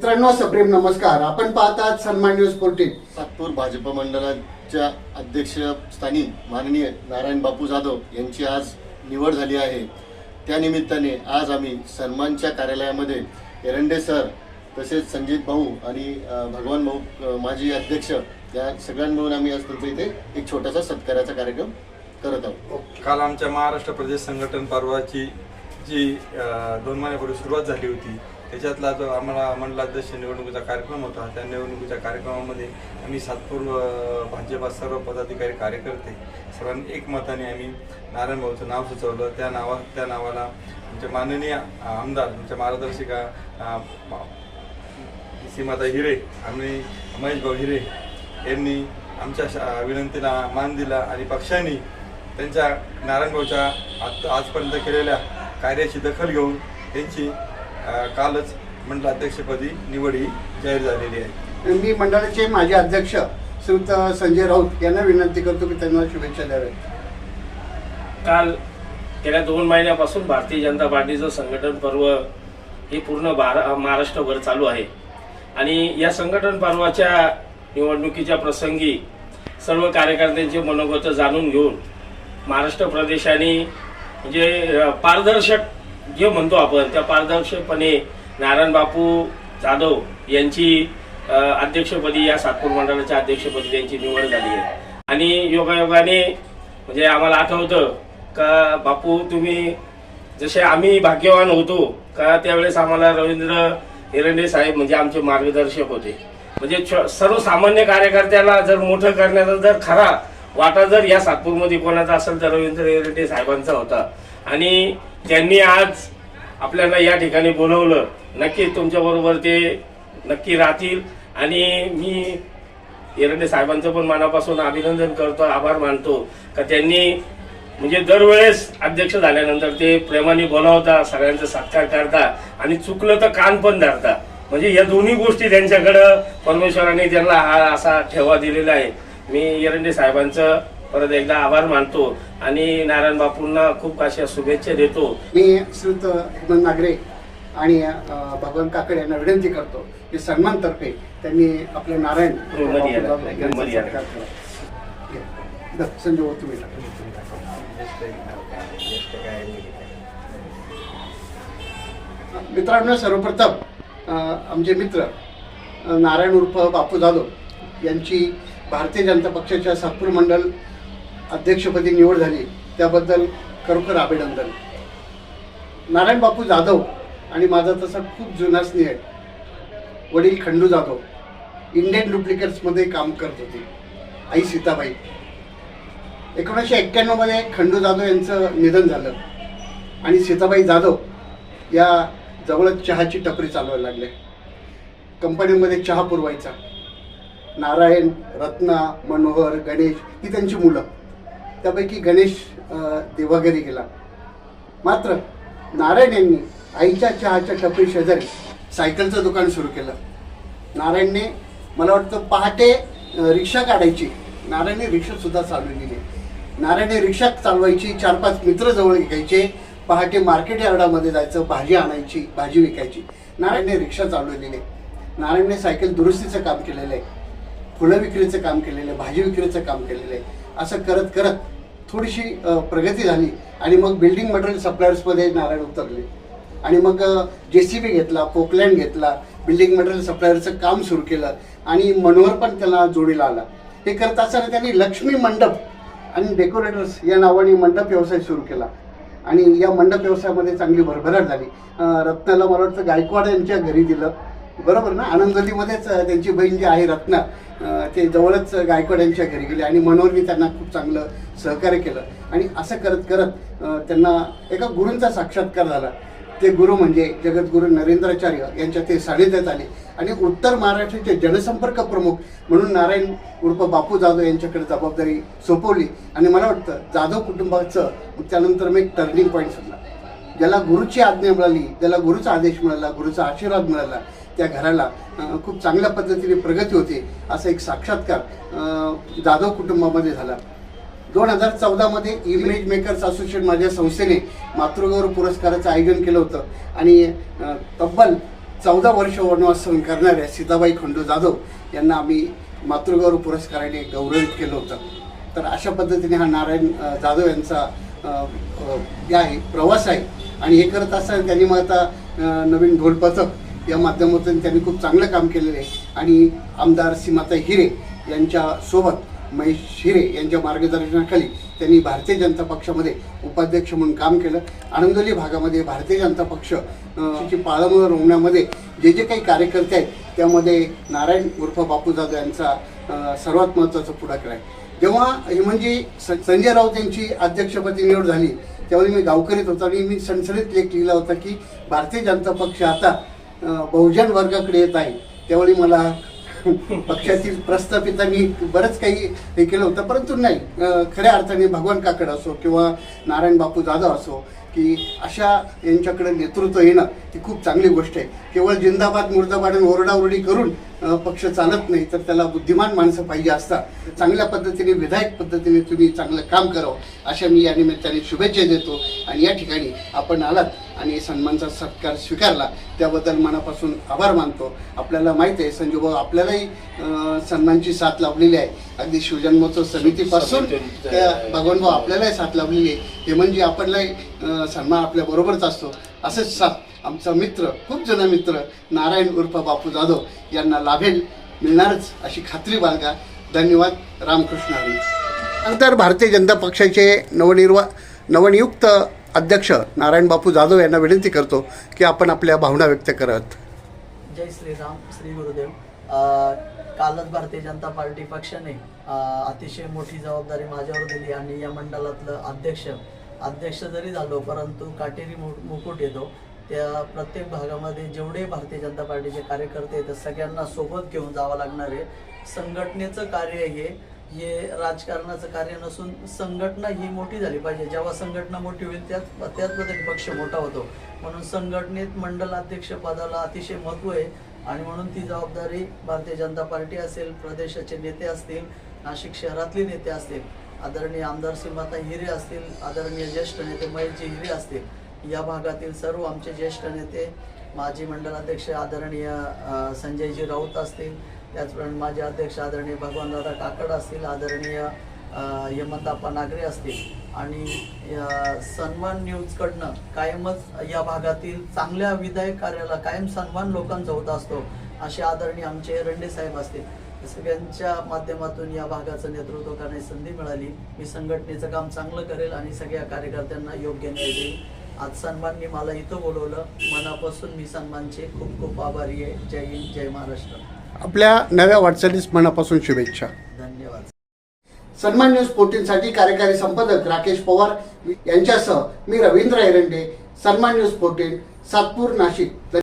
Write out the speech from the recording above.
मित्रांनो सप्रेम नमस्कार. आपण पाहतात सन्मान न्यूज फोर्टीन. नागपूर भाजप मंडळाच्या अध्यक्षस्थानी माननीय नारायण बापू जाधव यांची आज निवड झाली आहे. त्या निमित्ताने आज आम्ही सन्मानच्या कार्यालयामध्ये एरंडे सर तसेच संजित भाऊ आणि भगवान भाऊ माजी अध्यक्ष या सगळ्यांना मिळून आम्ही आज तुमच्या इथे एक छोटासा सत्काराचा कार्यक्रम करत आहोत. काल आमच्या महाराष्ट्र प्रदेश संघटन पर्वाची जी दोन महिन्यापूर्वी सुरुवात झाली होती त्याच्यातला जो आम्हाला मंडलाध्यक्ष निवडणुकीचा कार्यक्रम होता त्या निवडणुकीच्या कार्यक्रमामध्ये आम्ही सातपूर भाजपा सर्व पदाधिकारी कार्यकर्ते सर्वांनी एकमताने आम्ही नारायण भाऊचं नाव सुचवलं. त्या नावा त्या नावाला आमचे माननीय आमदार आमच्या मार्गदर्शिका सीमाता हिरे आणि महेश भाऊ हिरे यांनी आमच्या शा- विनंतीला मान दिला आणि पक्षांनी त्यांच्या नारायण भाऊच्या आत आजपर्यंत केलेल्या कार्याची दखल घेऊन त्यांची कालच मंडळ अध्यक्षपदी निवड ही जाहीर झालेली आहे. मी मंडळाचे माजी अध्यक्ष श्रीयुत संजय राऊत यांना विनंती करतो की त्यांना शुभेच्छा द्याव्यात. काल गेल्या दोन महिन्यापासून भारतीय जनता पार्टीचं संघटन पर्व हे पूर्ण भार महाराष्ट्रभर चालू आहे. आणि या संघटन पर्वाच्या निवडणुकीच्या प्रसंगी सर्व कार्यकर्त्यांचे मनोगत जाणून घेऊन महाराष्ट्र प्रदेशाने म्हणजे पारदर्शक जे म्हणतो आपण त्या पारदर्शकपणे नारायण बापू जाधव यांची अध्यक्षपदी या सातपूर मंडळाच्या अध्यक्षपदी त्यांची निवड झाली आहे. आणि योगायोगाने म्हणजे आम्हाला आठवतं का बापू तुम्ही जसे आम्ही भाग्यवान होतो का त्यावेळेस आम्हाला रवींद्र हिरंडे साहेब म्हणजे आमचे मार्गदर्शक होते. म्हणजे सर्वसामान्य कार्यकर्त्याला जर मोठं करण्याचा जर खरा वाटा जर या सातपूरमध्ये कोणाचा असेल तर रवींद्र हिरंडे साहेबांचा होता. आणि त्यांनी आज आपल्याला या ठिकाणी बोलवलं. नक्की तुमच्या बरोबर ते नक्की राहतील. आणि मी एरंडे साहेबांचं पण मनापासून अभिनंदन करतो आभार मानतो. का त्यांनी म्हणजे दरवेळेस अध्यक्ष झाल्यानंतर ते प्रेमाने बोलावता सगळ्यांचा सत्कार करता आणि चुकलं तर कान पण धरता. म्हणजे या दोन्ही गोष्टी त्यांच्याकडं परमेश्वराने त्यांना हा असा ठेवा दिलेला आहे. मी एरंडे साहेबांचं परत एकदा आभार मानतो आणि नारायण बापूंना खूप अशा शुभेच्छा देतो. मी हेमंत नागरे आणि भगवान काकड यांना विनंती करतो की सन्मानतर्फे त्यांनी आपले नारायण संजय तुम्ही. मित्रांनो सर्वप्रथम आमचे मित्र नारायण उर्फ बापू जाधव यांची भारतीय जनता पक्षाच्या सातपूर मंडल अध्यक्षपदी निवड झाली त्याबद्दल खरोखर अभिनंदन. नारायण बापू जाधव आणि माझा तसा खूप जुना स्नेह आहे. वडील खंडू जाधव इंडियन डुप्लिकेट्समध्ये काम करत होते. आई सीताबाई. एकोणीसशे एक्क्याण्णवमध्ये खंडू जाधव यांचं निधन झालं आणि सीताबाई जाधव या जवळच चहाची टपरी चालवायला लागले. कंपनीमध्ये चहा पुरवायचा. नारायण रत्ना मनोहर गणेश ही त्यांची मुलं. त्यापैकी गणेश देवाघरी गेला. मात्र नारायण यांनी आईच्या चहाच्या टपरी शेजारी सायकलचं दुकान सुरू केलं. नारायणने मला वाटतं पहाटे रिक्षा काढायची. नारायणने रिक्षासुद्धा चालवलेली आहे नारायणने रिक्षा चालवायची चार पाच मित्र जवळ घ्यायचे पहाटे मार्केट यार्डामध्ये जायचं भाजी आणायची भाजी विकायची. नारायणने रिक्षा चालवलेली आहे नारायणने सायकल दुरुस्तीचं काम केलेलं आहे. फुलं विक्रीचं काम केलेलं आहे भाजी विक्रीचं काम केलेलं आहे. असं करत करत थोडीशी प्रगती झाली आणि मग बिल्डिंग मटेरियल सप्लायर्समध्ये नारायण उतरले. आणि मग जे सी बी घेतला पोकलँड घेतला बिल्डिंग मटेरियल सप्लायरचं काम सुरू केलं आणि मनोहर पण त्याला जोडीला आला. हे करत असताना त्यांनी लक्ष्मी मंडप आणि डेकोरेटर्स या नावाने मंडप व्यवसाय सुरू केला. आणि या मंडप व्यवसायामध्ये चांगली भरभराट झाली. रत्नाला मला वाटतं गायकवाड यांच्या घरी दिलं. बरोबर ना? आनंदवलीमध्येच त्यांची बहीण जी आहे रत्ना ते जवळच गायकवाड यांच्या घरी गेले आणि मनोहरनी त्यांना खूप चांगलं सहकार्य केलं. आणि असं करत करत त्यांना एका गुरूंचा साक्षात्कार झाला. ते गुरु म्हणजे जगद्गुरू नरेंद्राचार्य यांच्या ते सानिध्यात आले. आणि उत्तर महाराष्ट्राचे जनसंपर्क प्रमुख म्हणून नारायण उर्फ बापू जाधव यांच्याकडे जबाबदारी सोपवली. आणि मला वाटतं जाधव कुटुंबाचं त्यानंतर मी एक टर्निंग पॉईंट सुटला ज्याला गुरुची आज्ञा मिळाली ज्याला गुरुचा आदेश मिळाला गुरुचा आशीर्वाद मिळाला त्या घराला खूप चांगल्या पद्धतीने प्रगती होते असा एक साक्षात्कार जाधव कुटुंबामध्ये झाला. दोन हजार चौदामध्ये इमेज मेकर्स असोसिएशन माझ्या संस्थेने मातृगौरव पुरस्काराचं आयोजन केलं होतं. आणि तब्बल चौदा वर्ष वनवास सहन करणाऱ्या सीताबाई खंडू जाधव यांना आम्ही मातृगौरव पुरस्काराने गौरवित केलं होतं. तर अशा पद्धतीने हा नारायण जाधव यांचा हे आहे प्रवास आहे. आणि हे करत असताना त्यांनी मग आता नवीन ढोलपथक या माध्यमातून त्यांनी खूप चांगलं काम केलेलं आहे. आणि आमदार सीमाता हिरे यांच्यासोबत महेश हिरे यांच्या मार्गदर्शनाखाली त्यांनी भारतीय जनता पक्षामध्ये उपाध्यक्ष म्हणून काम केलं. आनंदोली भागामध्ये भारतीय जनता पक्ष अ, ची पाळंमुळं रोवण्यामध्ये जे जे काही कार्यकर्ते आहेत त्यामध्ये नारायण उर्फ बापू जाधव यांचा सर्वात महत्त्वाचा पुढाकार आहे. जेव्हा हे म्हणजे स- संजय राऊत यांची अध्यक्षपदी निवड झाली त्यावेळी मी गावकरीत होतो आणि मी सणसणीत लेख लिहिला होता की भारतीय जनता पक्ष आता बहुजन वर्गाकडे येत आहे त्यावेळी मला पक्षातील प्रस्थापितांनी बरंच काही हे केलं होतं. परंतु नाही खऱ्या अर्थाने भगवान काकड असो किंवा नारायण बापू जाधव असो की अशा यांच्याकडे नेतृत्व येणं ही खूप चांगली गोष्ट आहे. केवळ जिंदाबाद मुर्दाबाद आणि ओरडाओरडी करून पक्ष चालत नाही तर त्याला बुद्धिमान माणसं पाहिजे असतात. चांगल्या पद्धतीने विधायक पद्धतीने तुम्ही चांगलं काम करावं अशा मी या निमित्ताने शुभेच्छा देतो. आणि या ठिकाणी आपण आलात आणि सन्मानचा सत्कार स्वीकारला. त्याबद्दल मनापासून आभार मानतो. आपल्याला माहीत आहे संजू भाऊ आपल्यालाही सन्मानची साथ लाभलेली आहे. अगदी शिवजन्मोत्सव समितीपासून त्या भगवान भाऊ आपल्यालाही साथ लाभलेली आहे. हे म्हणजे आपल्यालाही सन्मान आपल्या बरोबरच असतो. असंच साथ आमचा मित्र खूप जुना मित्र नारायण उर्फ बापू जाधव यांना लाभेल मिळणारच अशी खात्री बाळगा. धन्यवाद रामकृष्ण हरी. नंतर भारतीय जनता पक्षाचे नवनिर्वा नवनियुक्त अध्यक्ष नारायण बापू जाधव यांना विनंती करतो की आपण आपल्या भावना व्यक्त करत. जय श्रीराम श्री गुरुदेव. अ, कालच भारतीय जनता पार्टी पक्षाने अतिशय मोठी जबाबदारी माझ्यावर दिली आणि या मंडळातलं अध्यक्ष अध्यक्ष जरी झालो परंतु काटेरी मु मुकुट येतो. त्या प्रत्येक भागामध्ये जेवढे भारतीय जनता पार्टीचे कार्यकर्ते आहेत सगळ्यांना सोबत घेऊन जावं लागणार आहे. संघटनेचं कार्य हे हे राजकारणाचं कार्य नसून संघटना ही मोठी झाली पाहिजे. जेव्हा संघटना मोठी होईल त्याच त्याचबद्दल पक्ष मोठा होतो. म्हणून संघटनेत मंडल अध्यक्ष पदाला अतिशय महत्त्व आहे आणि म्हणून ती जबाबदारी भारतीय जनता पार्टी असेल प्रदेशाचे नेते असतील नाशिक शहरातले नेते असतील आदरणीय आमदार सीमाता हिरे असतील आदरणीय ज्येष्ठ नेते महेशजी हिरे असतील या भागातील सर्व आमचे ज्येष्ठ नेते माजी मंडलाध्यक्ष आदरणीय संजयजी राऊत असतील त्याचप्रमाणे माजी अध्यक्ष आदरणीय भगवानदादा काकड असतील आदरणीय यमंताप्पा हेमंताप्पा नागरे असतील आणि सन्मान न्यूजकडनं कायमच या भागातील चांगल्या विधायक कार्याला कायम सन्मान लोकांचा होत असतो असे आदरणीय आमचे रंडे साहेब असतील. सगळ्यांच्या माध्यमातून या भागाचं नेतृत्व करण्याची संधी मिळाली. मी संघटनेचं काम चांगलं करेल आणि सगळ्या कार्यकर्त्यांना योग्य न्याय देईल. आज सन्माननी मला इथं बोलवलं. मनापासून मी सन्मानचे खूप खूप आभारी आहे. जय हिंद जय महाराष्ट्र. आपल्या नव्या वाटचालीस मनापासून शुभेच्छा. धन्यवाद. सन्मान न्यूज फोर्टीनसाठी कार्यकारी संपादक राकेश पवार यांच्यासह मी रवींद्र एरंडे सन्मान न्यूज फोर्टीन सातपूर नाशिक.